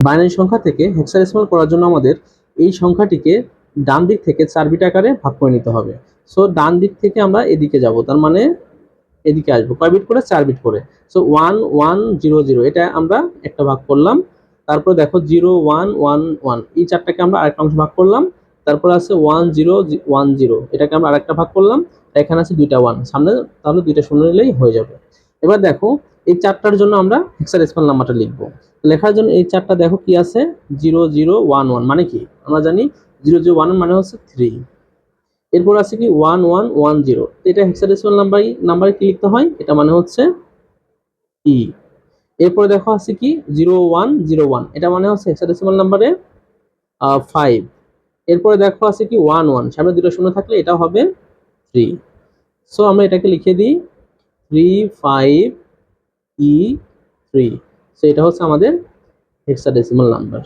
Binary সংখ্যা থেকে hexadecimal করার জন্য আমাদের এই সংখ্যাটিকে ডান দিক থেকে চার বিট আকারে ভাগ করে নিতে হবে। সো ডান দিক থেকে আমরা এদিকে যাব, তার মানে এদিকে আসব, কয় বিট করে? চার বিট করে। So one one zero zero এটা আমরা একটা ভাগ করলাম। তারপর দেখো জিরো ওয়ান ওয়ান ওয়ান এই চারটাকে আমরা আরেকটা অংশ ভাগ করলাম। তারপর আছে ওয়ান জিরো ওয়ান জিরো এটাকে আমরা আরেকটা ভাগ করলাম। এখানে আছে দুইটা ওয়ান সামনে তাহলে দুইটা শূন্য নিলেই হয়ে যাবে। এবার দেখো, এই চারটার জন্য আমরা হেক্সাডেসিমাল নাম্বারটা লিখব। লেখার জন্য এই চারটা দেখো কি আছে? Zero zero, one one. মানে কি? আমরা জানি জিরো জিরো, ওয়ান মানে হচ্ছে থ্রি এরপর আছে কি? One one one, zero. এটা হেক্সাডেসিমাল নাম্বার নাম্বারে কি লিখতে হয়? এটা মানে হচ্ছে ই এরপরে দেখো আছে কি? Zero, one zero, one. এটা মানে হচ্ছে হেক্সাডেসিমাল নাম্বারে ফাইভ এরপরে দেখো আছে কি? One one. সামনে দুটো শূন্য থাকলে এটা হবে থ্রি সো আমরা এটাকে লিখে দিই three five E three so এটা হচ্ছে আমাদের হেক্সাডেসিমাল নাম্বার